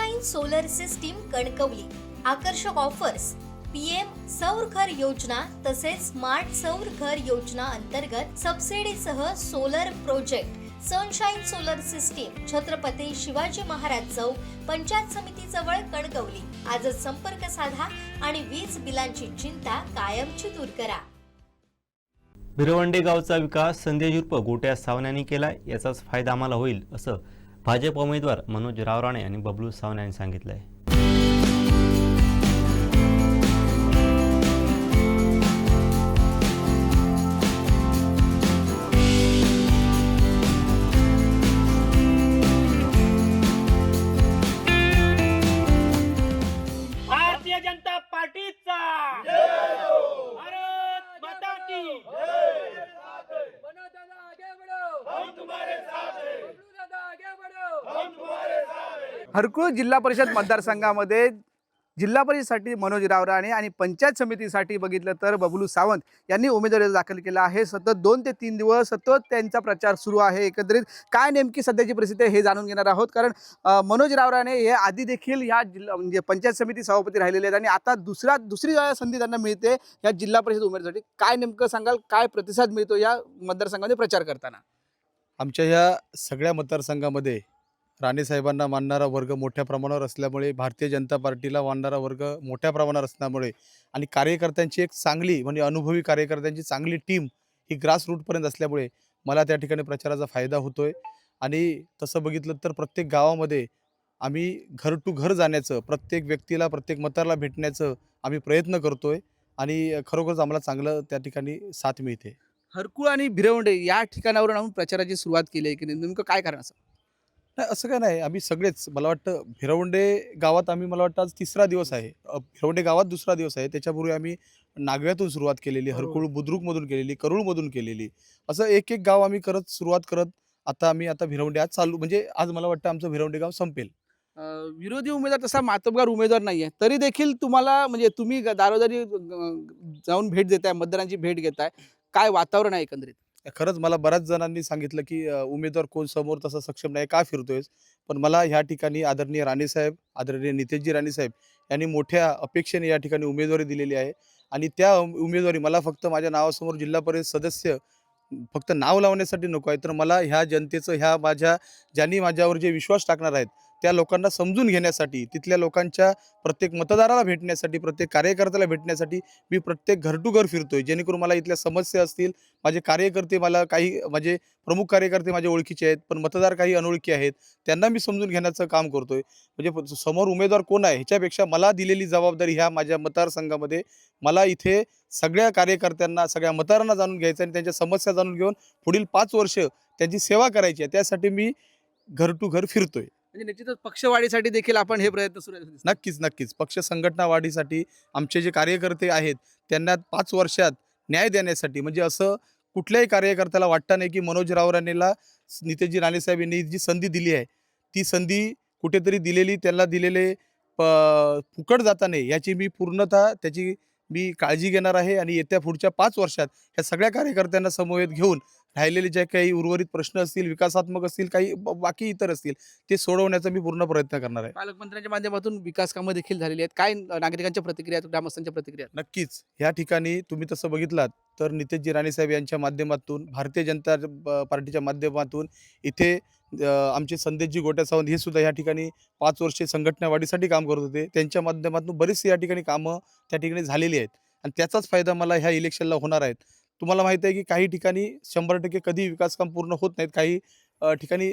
Sunshine solar system Kankavli. आकर्षक offers PM सौर घर योजना तसेच स्मार्ट सौर घर योजना अंतर्गत सबसिडीसह solar project sunshine solar system Chhatrapati Shivaji Maharaj Chowk Panchayat Samiti जवळ कणकवली. आजच संपर्क साधा आणि वीज बिलांची चिंता कायमची दूर करा. भिरवंडे गावचा विकास संदेश उर्फ गोट्या सावंत केला याचाच फायदा आम्हाला होईल असं भाजप उमेदवार मनोज रावराणे आणि बबलू सावंत यांनी सांगितलं आहे हरकुळ जिल्हा परिषद मतदारसंघामध्ये जिल्हा परिषदसाठी मनोज रावराणे आणि पंचायत समितीसाठी बघितलं तर बबलू सावंत यांनी उमेदवारी दाखल केला आहे. सतत दोन ते तीन दिवस सतत त्यांचा प्रचार सुरू आहे. एकंदरीत काय नेमकी सध्याची परिस्थिती आहे हे जाणून घेणार आहोत. कारण मनोज रावराणे हे आधी देखील या जिल्हा म्हणजे पंचायत समिती सभापती राहिलेले आहेत आणि आता दुसरा दुसरी संधी त्यांना मिळते या जिल्हा परिषद उमेदवारीसाठी काय नेमकं सांगाल? काय प्रतिसाद मिळतो या मतदारसंघामध्ये प्रचार करताना? आमच्या ह्या सगळ्या मतदारसंघामध्ये राणेसाहेबांना मानणारा वर्ग मोठ्या प्रमाणावर असल्यामुळे भारतीय जनता पार्टीला मानणारा वर्ग मोठ्या प्रमाणावर असल्यामुळे आणि कार्यकर्त्यांची एक चांगली म्हणजे अनुभवी कार्यकर्त्यांची चांगली टीम ही ग्रास रूटपर्यंत असल्यामुळे मला त्या ठिकाणी प्रचाराचा फायदा होतो आहे आणि तसं बघितलं तर प्रत्येक गावामध्ये आम्ही घर टू घर जाण्याचं प्रत्येक व्यक्तीला प्रत्येक मताला भेटण्याचं आम्ही प्रयत्न करतो आहे आणि खरोखरच आम्हाला चांगलं त्या ठिकाणी साथ मिळते. हरकुळ आणि भिरवंडे या ठिकाणावरून आम्ही प्रचाराची सुरुवात केली आहे की नाही? नेमकं काय कारण असं? नाही असं काय नाही. आम्ही सगळेच मला वाटतं भिरवंडे गावात आम्ही मला वाटतं आज तिसरा दिवस आहे. अ, भिरवंडे गावात दुसरा दिवस आहे. त्याच्यापूर्वी आम्ही नागव्यातून सुरुवात केलेली. हरकुळ बुद्रुकमधून केलेली करूळमधून केलेली. असं एक एक गाव आम्ही करत सुरुवात करत आता आम्ही आता भिरवंडे आज चालू म्हणजे आज मला वाटतं आमचं भिरवंडे गाव संपेल. अं, विरोधी उमेदवार तसा मातबगार उमेदवार नाही आहे तरी देखील तुम्हाला म्हणजे तुम्ही ग- दारोदारी अं, जाऊन भेट देताय मतदारांची भेट घेताय. काय वातावरण आहे एकंदरीत? खरंच मला बऱ्याच जणांनी सांगितलं की उमेदवार कोण समोर तसा सक्षम नाही का फिरतोयस? पण मला ह्या ठिकाणी आदरणीय राणेसाहेब आदरणीय नितेशजी राणेसाहेब यांनी मोठ्या अपेक्षेने या ठिकाणी उमेदवारी दिलेली आहे. आणि त्या उमेदवारी मला फक्त माझ्या नावासमोर जिल्हा परिषद सदस्य फक्त नाव लावण्यासाठी नको आहे. तर मला ह्या जनतेचं ह्या माझ्या ज्यांनी माझ्यावर जे विश्वास टाकणार आहेत त्या लोकांना समजून घेण्यासाठी तिथल्या लोकांच्या प्रत्येक मतदाराला भेटण्यासाठी प्रत्येक कार्यकर्त्याला भेटण्यासाठी मी प्रत्येक घर टू घर फिरतोय. जेणेकरून मला इथल्या समस्या असतील माझे कार्यकर्ते मला काही माझे प्रमुख कार्यकर्ते माझ्या ओळखीचे आहेत पण मतदार काही अनोळखी आहेत त्यांना मी समजून घेण्याचं काम करतोय. म्हणजे समोर उमेदवार कोण आहे ह्याच्यापेक्षा मला दिलेली जबाबदारी ह्या माझ्या मतदारसंघामध्ये मला इथे सगळ्या कार्यकर्त्यांना सगळ्या मतदारांना जाणून घ्यायचं आणि त्यांच्या समस्या जाणून घेऊन पुढील पाच वर्ष त्यांची सेवा करायची आहे. त्यासाठी मी घर टू घर फिरतोय. म्हणजे निश्चितच पक्षवाढीसाठी देखील आपण हे प्रयत्न सुरू आहेत. नक्कीच नक्कीच पक्ष संघटना वाढीसाठी आमचे जे कार्यकर्ते आहेत त्यांना पाच वर्षात न्याय देण्यासाठी म्हणजे असं कुठल्याही कार्यकर्त्याला वाटतं नाही की मनोज रावराणेला नितेशजी राणेसाहेब यांनी जी संधी दिली आहे ती संधी कुठेतरी दिलेली त्यांना दिलेले प फुकट जाता नाही याची मी पूर्णतः त्याची मी काळजी घेणार आहे आणि येत्या पुढच्या पाच वर्षात ह्या सगळ्या कार्यकर्त्यांना समवेत घेऊन राहिलेले जे काही उर्वरित प्रश्न असतील विकासात्मक असतील काही बाकी इतर असतील ते सोडवण्याचा मी पूर्ण प्रयत्न करणार आहे. पालकमंत्र्यांच्या माध्यमातून विकास कामं देखील झालेली आहेत. काय नागरिकांच्या प्रतिक्रिया ग्रामस्थांच्या प्रतिक्रिया? नक्कीच. ह्या ठिकाणी तुम्ही तसं बघितलात तर नितेशजी राणेसाहेब यांच्या माध्यमातून भारतीय जनता पार्टीच्या माध्यमातून इथे आमचे संदेशजी गोट्या सावंत हे सुद्धा या ठिकाणी पाच वर्षे संघटना वाढीसाठी काम करत होते. त्यांच्या माध्यमातून बरीचशी या ठिकाणी कामं त्या ठिकाणी झालेली आहेत. आणि त्याचाच फायदा मला ह्या इलेक्शनला होणार आहेत. तुम्हाला माहिती आहे की काही ठिकाणी शंभर टक्के कधी विकास काम पूर्ण होत नाहीत. काही ठिकाणी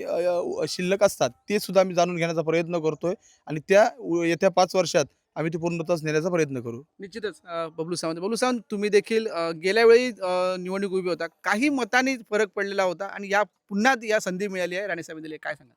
शिल्लक असतात. ते सुद्धा आम्ही जाणून घेण्याचा प्रयत्न करतोय आणि त्या येत्या पाच वर्षात आम्ही ते पूर्णतःच नेण्याचा प्रयत्न करू. निश्चितच. बबलू सावंत. बबलू सावंत तुम्ही देखील गेल्या वेळी निवडणूक उभी होता. काही मतांनी फरक पडलेला होता आणि या पुन्हा या संधी मिळाली आहे. राणेसाहेब दिले काय सांगा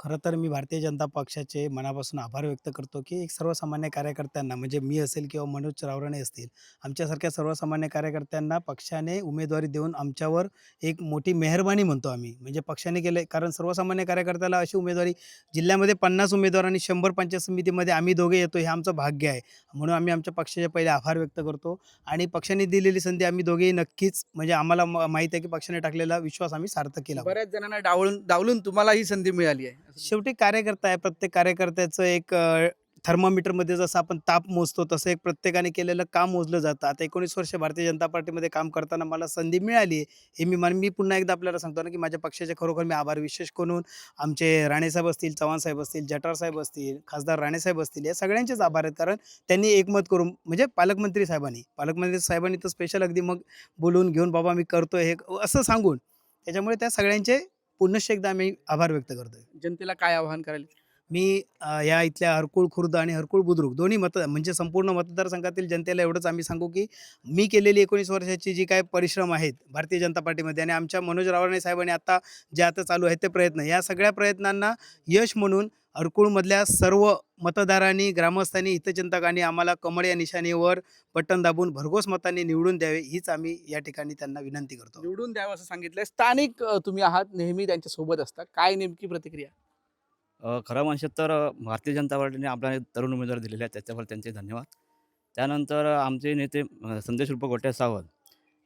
खरं तर मी भारतीय जनता पक्षाचे मनापासून आभार व्यक्त करतो की एक सर्वसामान्य कार्यकर्त्यांना म्हणजे मी असेल किंवा मनोज रावराणे असतील आमच्यासारख्या सर्वसामान्य कार्यकर्त्यांना पक्षाने उमेदवारी देऊन आमच्यावर एक मोठी मेहरबानी म्हणतो आम्ही. म्हणजे पक्षाने केले कारण सर्वसामान्य कार्यकर्त्याला अशी उमेदवारी जिल्ह्यामध्ये पन्नास उमेदवार आणि शंभर पंचायत समितीमध्ये आम्ही दोघे येतो हे आमचं भाग्य आहे. म्हणून आम्ही आमच्या पक्षाचे पहिले आभार व्यक्त करतो आणि पक्षाने दिलेली संधी आम्ही दोघेही नक्कीच म्हणजे आम्हाला म- माहिती आहे की पक्षाने टाकलेला विश्वास आम्ही सार्थ केला बऱ्याच जणांना डावलून डावलून तुम्हाला ही संधी मिळाली आहे. शेवटी कार्यकर्ता आहे. प्रत्येक कार्यकर्त्याचं एक थर्मामीटरमध्ये जसं आपण ताप मोजतो तसं एक प्रत्येकाने केलेलं काम मोजलं जातं. आता एकोणीस वर्ष भारतीय जनता पार्टीमध्ये काम करताना मला संधी मिळाली हे मी मान मी पुन्हा एकदा आपल्याला सांगतो ना की माझ्या पक्षाचे खरोखर मी आभार विशेष करून आमचे राणेसाहेब असतील चव्हाणसाहेब असतील जटारसाहेब असतील खासदार राणेसाहेब असतील या सगळ्यांचेच आभार आहेत. कारण त्यांनी एकमत करून म्हणजे पालकमंत्री साहेबांनी पालकमंत्री साहेबांनी तर स्पेशल अगदी मग बोलून घेऊन बाबा मी करतोय हे असं सांगून त्याच्यामुळे त्या सगळ्यांचे पुनश्च एकदा आम्ही आभार व्यक्त करतोय. जनतेला काय आवाहन करायला मी अ, या इथल्या हरकुळ खुर्द आणि हरकुळ बुद्रुक दोन्ही मत म्हणजे संपूर्ण मतदारसंघातील जनतेला एवढंच आम्ही सांगू की मी केलेली एकोणीस वर्षाची जी काय परिश्रम आहेत भारतीय जनता पार्टीमध्ये आणि आमच्या मनोज रावणे साहेबांनी आता जे आता चालू आहेत ते प्रयत्न या सगळ्या प्रयत्नांना यश म्हणून हरकुळमधल्या सर्व मतदारांनी ग्रामस्थांनी हितचिंतकांनी आम्हाला कमळ या निशाणीवर बटन दाबून भरघोस मतांनी निवडून द्यावे हीच आम्ही या ठिकाणी त्यांना विनंती करतो. निवडून द्यावं असं सांगितलंय. स्थानिक तुम्ही आहात नेहमी त्यांच्यासोबत असता. काय नेमकी प्रतिक्रिया? खरं म्हणशात तर भारतीय जनता पार्टीने आपल्याला तरुण उमेदवार दिलेले आहेत त्याच्यावर त्यांचे धन्यवाद. त्यानंतर आमचे नेते संदेश रुप गोट्या सावंत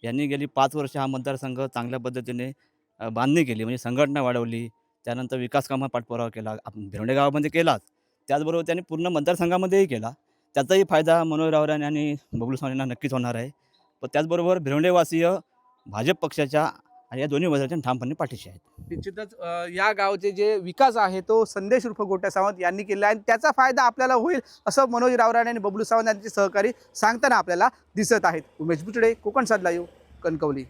यांनी गेली पाच वर्ष हा मतदारसंघ चांगल्या पद्धतीने बांधणी केली म्हणजे संघटना वाढवली. त्यानंतर विकास कामा पाठपुरावा केला भिरवडे गावामध्ये केलाच. त्याचबरोबर त्यांनी पूर्ण मतदारसंघामध्येही केला. त्याचाही फायदा मनोज रावरान आणि बबलू स्वामींना नक्कीच होणार आहे. पण त्याचबरोबर भिरवडेवासीय भाजप पक्षाच्या आणि या दोन्ही उमेदवारांच्या ठामपणे पाठीशी आहेत. निश्चितच या गावचे जे विकास आहे तो संदेश उर्फ गोट्या सावंत यांनी केला आहे आणि त्याचा फायदा आपल्याला होईल असं मनोज रावराणे आणि बबलू सावंत यांचे सहकारी सांगताना आपल्याला दिसत आहेत. उमेश बुचडे कोकण साधला येऊ कणकवली.